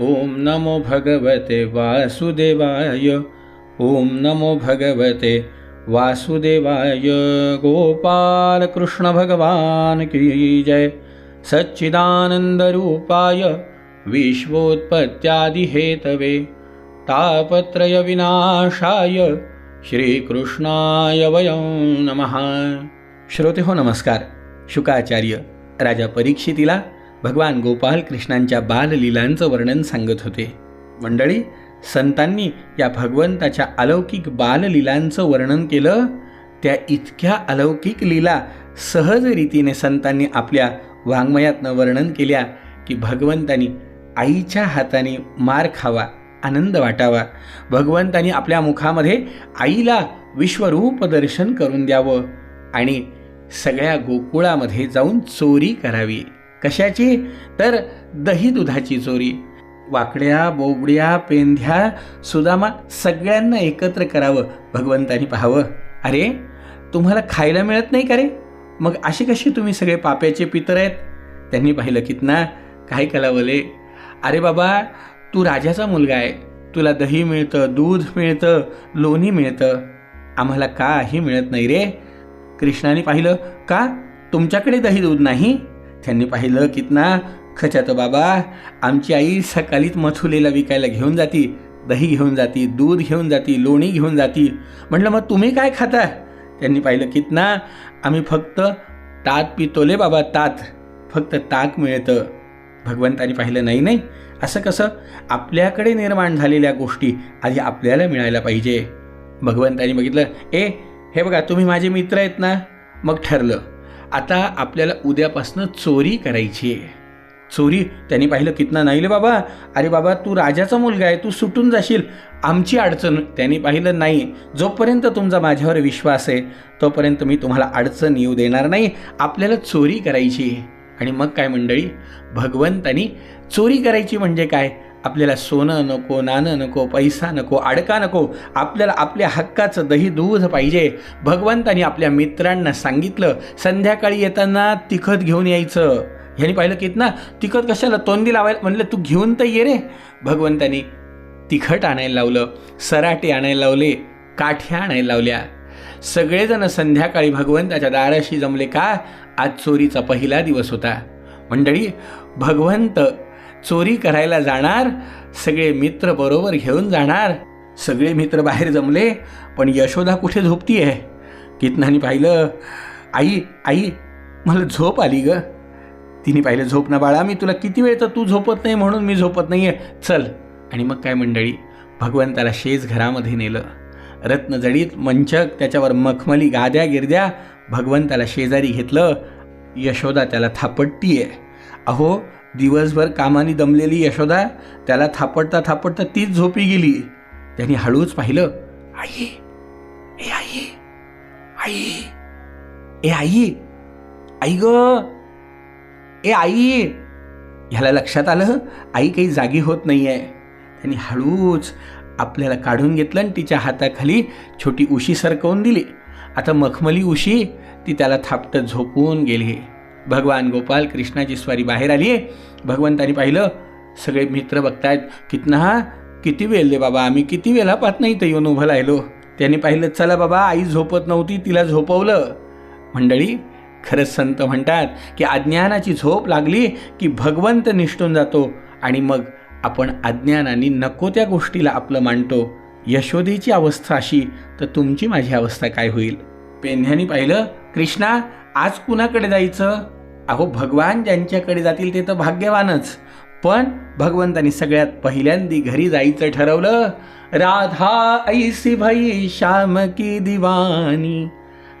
ॐ नमो भगवते वासुदेवाय। ॐ नमो भगवते वासुदेवाय। गोपालकृष्णभगवान् की जय। सच्चिदानन्दरूपाय विश्वोत्पत्त्यादिहेतवे। तापत्रयविनाशाय श्रीकृष्णाय वयं नमः। श्रोते हो नमस्कार। शुकाचार्य राजा परीक्षितीला भगवान गोपाल कृष्णांच्या बाललीलांचं वर्णन सांगत होते. मंडळी संतांनी या भगवंताच्या अलौकिक बाललीलांचं वर्णन केलं. त्या इतक्या अलौकिक लीला सहज रीतीने संतांनी आपल्या वाङ्मयातनं वर्णन केल्या की भगवंतानी आईच्या हाताने मार खावा आनंद वाटावा. भगवंतानी आपल्या मुखामध्ये आईला विश्वरूप दर्शन करून द्यावं आणि सगळ्या गोकुळामध्ये जाऊन चोरी करावी. कशाची? तर दही दुधाची चोरी वाकड्या बोबड्या पेंध्या सुदामा सगळ्यांना एकत्र करावं भगवंतानी पाहावं. अरे तुम्हाला खायला मिळत नाही का रे? मग असे कसे तुम्ही सगळे पाप्याचे पितर आहेत? त्यांनी पाहिलं कितना काय कलावले. अरे बाबा तू राजाचा मुलगा आहे. तुला दही मिळतं दूध मिळतं लोणी मिळतं. आम्हाला काही मिळत नाही रे. कृष्णाने पाहिलं का? तुमच्याकडे दही दूध नाही? त्यांनी पाहिलं कितना खच्यात बाबा. आमची आई सकाळीच मथुलेला विकायला घेऊन जाती दही घेऊन जाती दूध घेऊन जाती लोणी घेऊन जाती. म्हटलं मग तुम्ही काय खाता? त्यांनी पाहिलं कितना आम्ही फक्त तात पितोले बाबा तात फक्त ताक मिळतं. भगवंतानी पाहिलं नाही नाही. असं कसं? आपल्याकडे निर्माण झालेल्या गोष्टी आधी आपल्याला मिळायला पाहिजे. भगवंतानी बघितलं ए हे बघा तुम्ही माझे मित्र आहेत ना? मग ठरलं आता आपल्याला उद्यापासनं चोरी करायची आहे. चोरी त्यांनी पाहिलं कितना नाही रे बाबा? अरे बाबा तू राजाचा मुलगा आहे तू सुटून जाशील. आमची अडचण त्यांनी पाहिलं नाही. जोपर्यंत तुमचा माझ्यावर विश्वास आहे तोपर्यंत मी तुम्हाला अडचण येऊ देणार नाही. आपल्याला चोरी करायची आणि मग काय मंडळी? भगवंतानी चोरी करायची म्हणजे काय? आपल्याला सोनं नको नाणं नको पैसा नको अडका नको. आपल्याला आपल्या हक्काचं दही दूध पाहिजे. भगवंतानी आपल्या मित्रांना सांगितलं संध्याकाळी येताना तिखट घेऊन यायचं. ह्यानी पाहिलं की ना तिखट कशाला तोंडी लावायला? म्हणलं तू घेऊन तर ये रे. भगवंतानी तिखट आणायला लावलं सराटे आणायला लावले काठ्या आणायला लावल्या. सगळेजण संध्याकाळी भगवंताच्या दाराशी जमले का? आज चोरीचा पहिला दिवस होता. मंडळी भगवंत चोरी करायला जाणार सगळे मित्र बरोबर घेऊन जाणार सगळे मित्र बाहेर जमले पण यशोदा कुठे झोपती आहे कितनानी पाहिलं? आई आई मला झोप आली ग. तिने पाहिलं झोप ना बाळा मी तुला किती वेळ तर तू झोपत नाही म्हणून मी झोपत नाही आहे चल. आणि मग काय मंडळी? भगवंताला शेज घरामध्ये नेलं. रत्नजडीत मंचक त्याच्यावर मखमली गाद्या गिरद्या भगवंताला शेजारी घेतलं. यशोदा त्याला थापटती आहे अहो दिवसभर कामाने दमलेली यशोदा त्याला थापटता थापटता तीच झोपी गेली. त्यांनी हळूच पाहिलं. आई ए आई आई ए आई आई ग ए आई. ह्याला लक्षात आलं आई काही जागी होत नाही आहे त्यांनी हळूच आपल्याला काढून घेतलं आणि तिच्या हाताखाली छोटी उशी सरकवून दिली. आता मखमली उशी ती त्याला थापटत झोपून गेली. भगवान गोपाल कृष्णाची स्वारी बाहेर आली आहे. भगवंतानी पाहिलं सगळे मित्र बघतायत कितना हा किती वेळ दे बाबा आम्ही किती वेळा पाहत नाही तर येऊन उभं राहिलो. त्यांनी पाहिलं चला बाबा आई झोपत नव्हती तिला झोपवलं. मंडळी खरंच संत म्हणतात की अज्ञानाची झोप लागली की भगवंत निष्ठून जातो आणि मग आपण अज्ञानाने नको त्या गोष्टीला आपलं मांडतो यशोदेची अवस्था अशी तर तुमची माझी अवस्था काय होईल? पेन्ह्यानी पाहिलं कृष्णा आज कुणाकडे जायचं? अहो भगवान ज्यांच्याकडे जातील ते तर भाग्यवानच. पण भगवंतानी सगळ्यात पहिल्यांदी घरी जायचं ठरवलं. राधा ऐसी भई श्याम की दिवानी.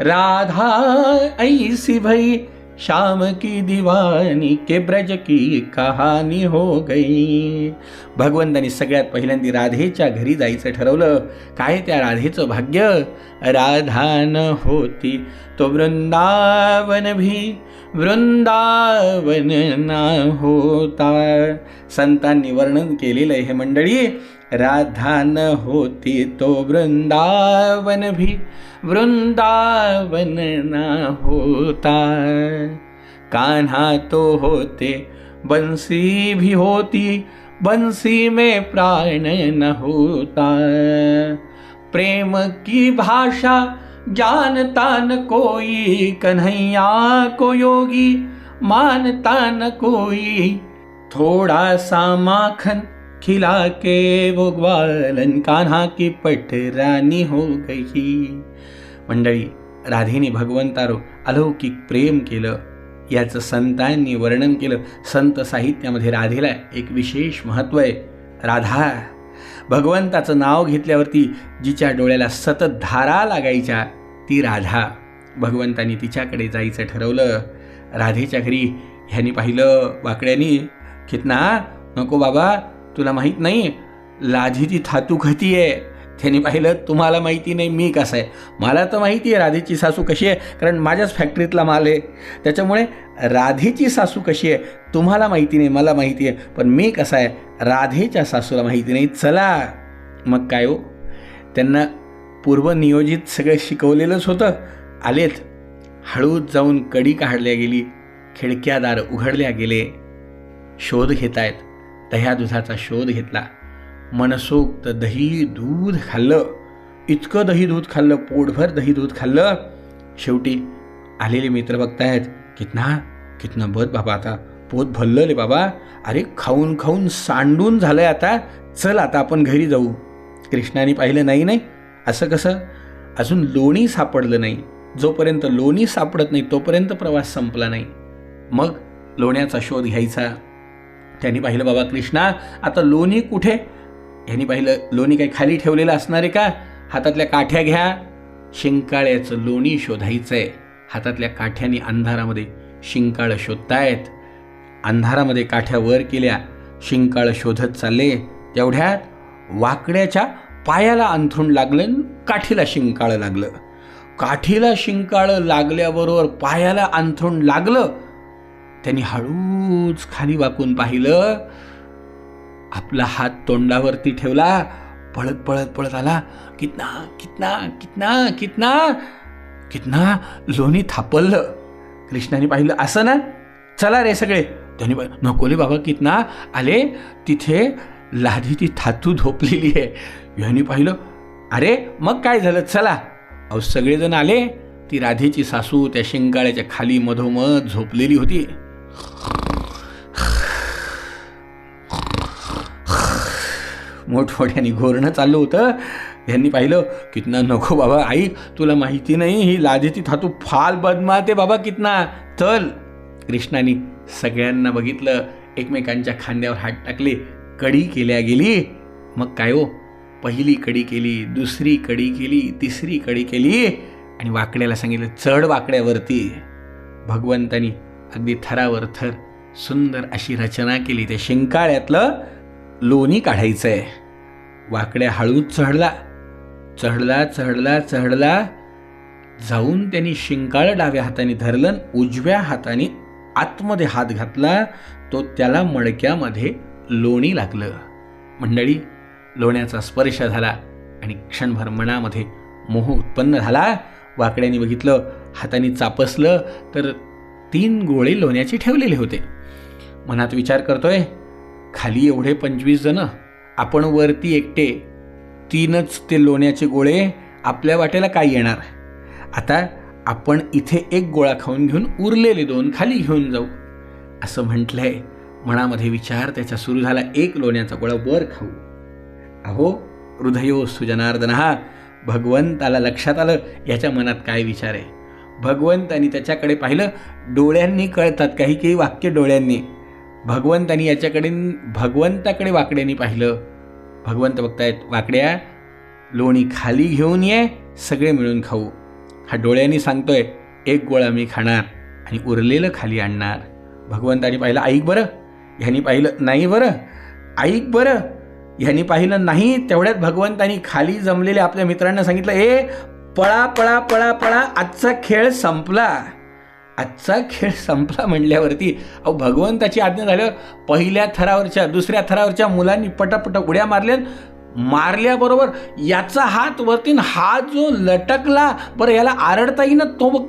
राधा ऐसी भई श्याम की दिवानी के ब्रज की कहाणी हो गई. भगवंतानी सगळ्यात पहिल्यांदी राधेच्या घरी जायचं ठरवलं. काय त्या राधेचं भाग्य? राधान होती. तो वृंदावन भी वृंदावन ना होता. संतांनी वर्णन केलेलं हे मंडळी. राधा न होती तो वृंदावन भी वृंदावन ना होता। कान्हा तो होते बंसी भी होती बंसी में प्राण न होता। प्रेम की भाषा जानता न कोई कन्हैया को योगी मानता न कोई। थोड़ा सा माखन खिला के वो ग्वालन कान्हा की पटरानी हो गई। मंडळी राधेने भगवंतारो अलौकिक प्रेम केलं याचं संतांनी वर्णन केलं. संत साहित्यामध्ये राधेला एक विशेष महत्त्व आहे. राधा भगवंताचं नाव घेतल्यावरती जिच्या डोळ्याला सतत धारा लागायच्या ती राधा. भगवंतानी तिच्याकडे जायचं ठरवलं. राधेच्या घरी ह्यानी पाहिलं वाकड्यानी. कितना? नको बाबा तुला माहीत नाही लाधीची थातू खती आहे त्यांनी पाहिलं तुम्हाला माहिती नाही मी कसं आहे. मला तर माहिती आहे राधेची सासू कशी आहे कारण माझ्याच फॅक्टरीतला माल आहे. त्याच्यामुळे राधेची सासू कशी आहे तुम्हाला माहिती नाही मला माहिती आहे. पण मी कसा आहे राधेच्या सासूला माहिती नाही. चला. मग काय हो? त्यांना पूर्वनियोजित सगळं शिकवलेलंच होतं. आलेत. हळूच जाऊन कडी काढल्या गेली. खिडक्यादार उघडल्या गेले. शोध घेत आहेत दह्या दुधाचा शोध घेतला. मनसोक्त दही दूध खाल्लं. इतकं दही दूध खाल्लं पोटभर दही दूध खाल्लं. शेवटी आलेले मित्र बघतायत कितना कितना बद बाबा आता. पोत भरलं रे बाबा. अरे खाऊन खाऊन सांडून झालंय आता. चल आता आपण घरी जाऊ. कृष्णाने पाहिलं नाही नाही. असं कसं? अजून लोणी सापडलं नाही. जोपर्यंत लोणी सापडत नाही तोपर्यंत प्रवास संपला नाही. मग लोण्याचा शोध घ्यायचा. त्यांनी पाहिलं बाबा कृष्णा आता लोणी कुठे? ह्यांनी पाहिलं लोणी काही खाली ठेवलेलं असणार आहे का? हातातल्या काठ्या घ्या. शिंकाळ्याचं लोणी शोधायचं आहे हातातल्या काठ्याने अंधारामध्ये शिंकाळं शोधतायत. अंधारामध्ये काठ्या वर केल्या शिंकाळं शोधत चालले. तेवढ्यात वाकड्याच्या पायाला अंथरूण लागलं आणि काठीला शिंकाळं लागलं. काठीला शिंकाळं लागल्याबरोबर पायाला अंथरूण लागलं. त्यांनी हळूच खाली वाकून पाहिलं. आपला हात तोंडावरती ठेवला. पळत पळत पळत आला. कितना कितना कितना कितना कितना लोणी थापललं कृष्णाने पाहिलं असं ना? चला रे सगळे. त्यांनी नकोले बाबा कितना आले. तिथे लाधीची थातू झोपलेली आहे. यांनी पाहिलं अरे मग काय झालं? चला. अहो सगळेजण आले. ती राधेची सासू त्या शिंगाळ्याच्या खाली मधोमध झोपलेली होती. मोठमोठ्याने घोरणं चाललं होतं. यांनी पाहिलं कितना नको बाबा आई तुला माहिती नाही ही लाजेची थातू फाल बदमाते बाबा कितना. चल. कृष्णाने सगळ्यांना बघितलं एकमेकांच्या खांद्यावर हात टाकले कडी केल्या गेली. मग काय हो? पहिली कडी केली दुसरी कडी केली तिसरी कडी केली. आणि वाकड्याला सांगितलं चढ वाकड्यावरती. भगवंतानी अगदी थरावर थर सुंदर अशी रचना केली. त्या शिंकाळ्यातलं लोणी काढायचं आहे वाकड्या हळूच चढला. चढला चढला चढला. जाऊन त्यांनी शिंकाळ डाव्या हाताने धरलं उजव्या हाताने आतमध्ये हात घातला. तो त्याला मडक्यामध्ये लोणी लागलं. मंडळी लोण्याचा स्पर्श झाला आणि क्षणभर मनामध्ये मोह उत्पन्न झाला. वाकड्याने बघितलं हाताने चापसलं तर तीन गोळे लोण्याचे ठेवलेले होते. मनात विचार करतोय खाली एवढे पंचवीस जण आपण वरती एकटे तीनच ते लोण्याचे गोळे आपल्या वाटेला काय येणार? आता आपण इथे एक गोळा खाऊन घेऊन उरलेले दोन खाली घेऊन जाऊ. असं म्हटलंय मनामध्ये विचार त्याचा सुरू झाला एक लोण्याचा गोळा वर खाऊ. अहो हृदयो सुजनार्दना भगवंताला लक्षात आलं याच्या मनात काय विचार आहे? भगवंतानी त्याच्याकडे पाहिलं डोळ्यांनी कळतात काही काही वाक्य डोळ्यांनी. भगवंतानी याच्याकडे भगवंताकडे वाकड्यांनी पाहिलं. भगवंत बघतायत वाकड्या लोणी खाली घेऊन ये सगळे मिळून खाऊ. हा डोळ्यांनी सांगतोय एक गोळा मी खाणार आणि उरलेलं खाली आणणार. भगवंतानी पाहिलं ऐक बरं. ह्यानी पाहिलं नाही बरं. ऐक बरं. ह्यानी पाहिलं नाही. तेवढ्यात भगवंतानी खाली जमलेल्या आपल्या मित्रांना सांगितलं ए पळा पळा पळा पळा आजचा खेळ संपला. आजचा खेळ संपला म्हणल्यावरती अहो भगवंताची आज्ञा झाल्यावर पहिल्या थरावरच्या दुसऱ्या थरावरच्या मुलांनी पटापट उड्या मारल्या मारल्याबरोबर याचा हात वरती हा जो लटकला बरं याला आरडता येईना तो बघ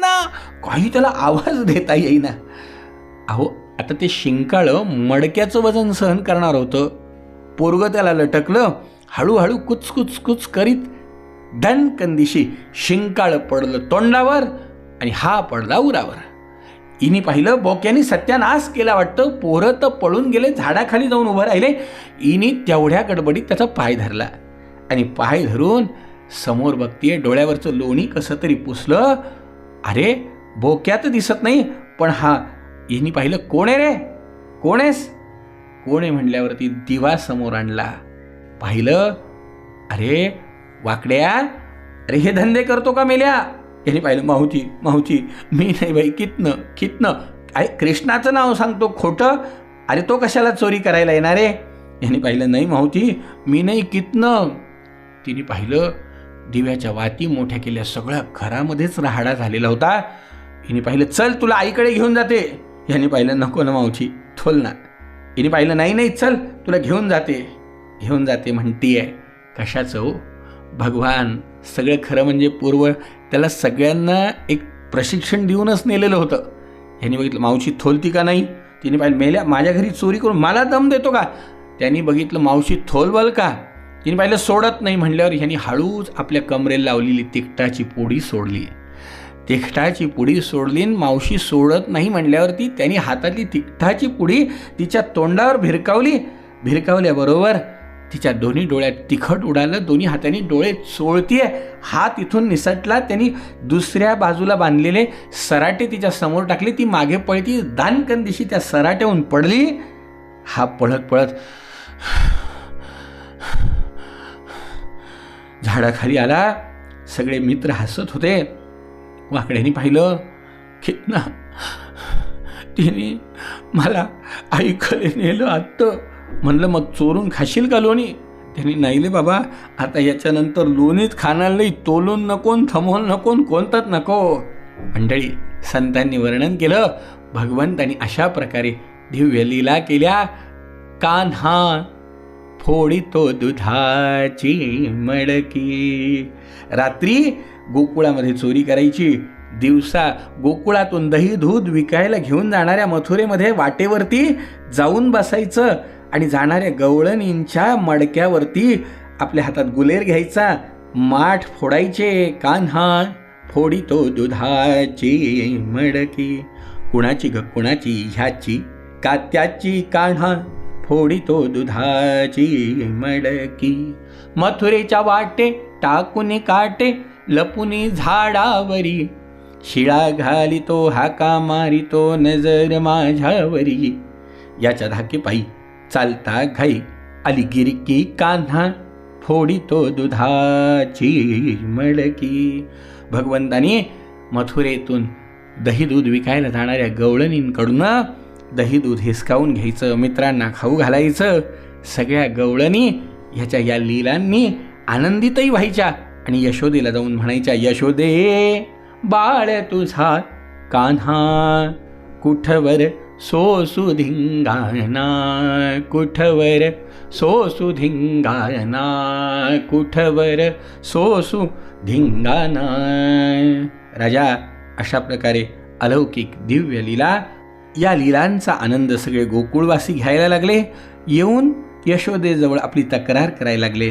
ना काही त्याला आवाज देता येईना. अहो आता ते शिंकाळं मडक्याचं वजन सहन करणार होतं. पोरगं त्याला लटकलं हळूहळू कुच कुच कुच करीत दणकंदिशी शिंकाळं पडलं तोंडावर आणि हा पडला उरावर. इनी पाहिलं बोक्यानी सत्यानाश केला वाटतं. पोरं तर पळून गेले झाडाखाली जाऊन उभं राहिले. इनी तेवढ्या गडबडीत त्याचा पाय धरला आणि पाय धरून समोर बघतीये डोळ्यावरचं लोणी कसं तरी पुसलं. अरे बोक्यात दिसत नाही पण हा इनी पाहिलं कोण आहे रे? कोण आहेस? कोण आहे म्हणल्यावरती दिवा समोर आणला. पाहिलं? अरे वाकड्या? अरे हे धंदे करतो का मेल्या? याने पाहिलं माहुती माहुती मी नाही बाई कितनं कितनं? अरे कृष्णाचं नाव सांगतो खोटं? अरे तो कशाला चोरी करायला येणार आहे? याने पाहिलं नाही माहुती मी नाही कितनं? तिने पाहिलं दिव्याच्या वाती मोठ्या केल्या सगळ्या घरामध्येच राहाडा झालेला होता. हिने पाहिलं चल तुला आईकडे घेऊन जाते. याने पाहिलं नको ना मावची थोल ना. हिने पाहिलं नाही नाही चल तुला घेऊन जाते. घेऊन जाते म्हणती आहे कशाचं हो? भगवान सगळं खरं म्हणजे पूर्व त्याला सगळ्यांना एक प्रशिक्षण देऊनच नेलेलं होतं. ह्यांनी बघितलं मावशी थोलती का नाही? तिने पाहिलं मेल्या माझ्या घरी चोरी करून मला दम देतो का? त्यांनी बघितलं मावशी थोलवल का? तिने पाहिलं सोडत नाही म्हणल्यावर ह्यांनी हळूच आपल्या कमरेला लावलेली तिखटाची पोडी सोडली. तिखटाची पुडी सोडली आणि मावशी सोडत नाही म्हणल्यावरती त्यांनी हातातली तिखटाची पुडी तिच्या तोंडावर भिरकावली. भिरकावल्याबरोबर तिच्या दोन्ही डोळ्यात तिखट उडालं दोन्ही हाताने डोळे चोळतीये. हात इथून निसटला त्यांनी दुसऱ्या बाजूला बांधलेले सराटे तिच्या समोर टाकले. ती मागे पळती दानकंदिशी त्या सराट्याहून पडली. हा पळत पळत झाडाखाली आला. सगळे मित्र हसत होते. वाकड्याने पाहिलं खेतना तिने मला ऐकले नेलं आत्तं. म्हणलं मग चोरून खाशील का लोणी? त्यांनी नाहीले बाबा आता याच्यानंतर लोणीच खाणार नाही तोलून नकोन थमवून नकोन कोणतात नको? मंडळी संतांनी वर्णन केलं. भगवंतांनी अशा प्रकारे दिव्य लीला केल्या. कान्हा फोडितो दुधाची मडकी. रात्री गोकुळामध्ये चोरी करायची. दिवसा गोकुळातून दही दूध विकायला घेऊन जाणाऱ्या मथुरेमध्ये वाटेवरती जाऊन बसायचं. आणि जाणाऱ्या गवळणींच्या मडक्यावरती आपल्या हातात गुलेर घ्यायचा. माठ फोडायचे कान्हा फोडी तो दुधाची मडकी. कुणाची ग कुणाची ह्याची का त्याची कान्हा फोडितो दुधाची मडकी. मथुरेच्या वाटे टाकून काटे लपुनी झाडावरी. शिळा घालितो हाका मारितो नजर माझ्यावरी. याच्या धाके पायी चालता घाई आली गिरकी कान्हा फोडी तो दुधाची मडकी. भगवंतानी मथुरेतून दही दूध विकायला जाणाऱ्या गवळणींकडून दही दूध हिसकावून घ्यायचं मित्रांना खाऊ घालायचं. सगळ्या गवळणी ह्याच्या या लीलांनी आनंदितही व्हायच्या आणि यशोदेला जाऊन म्हणायच्या यशोदे बाळ तुझा कान्हा कुठवर सोसू कुठवर? सोसू कुठवर? सोसू धिंगाणा राजा अशा प्रकारे अलौकिक दिव्य लीला या लीलांचा आनंद सगळे गोकुळवासी घ्यायला लागले. येऊन यशोदेजवळ आपली तक्रार करायला लागले.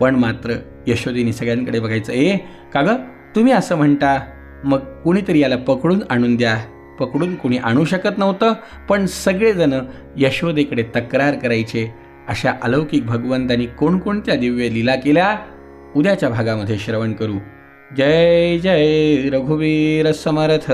पण मात्र यशोदेने सगळ्यांकडे बघायचं ए का गं? तुम्ही असं म्हणता? मग कुणीतरी याला पकडून आणून द्या. पकडून कुणी आणू शकत नव्हतं पण सगळेजण यशोदेकडे तक्रार करायचे. अशा अलौकिक भगवंतांनी कोणकोणत्या दिव्य लीला केल्या? उद्याच्या भागामध्ये श्रवण करू. जय जय रघुवीर समर्थ.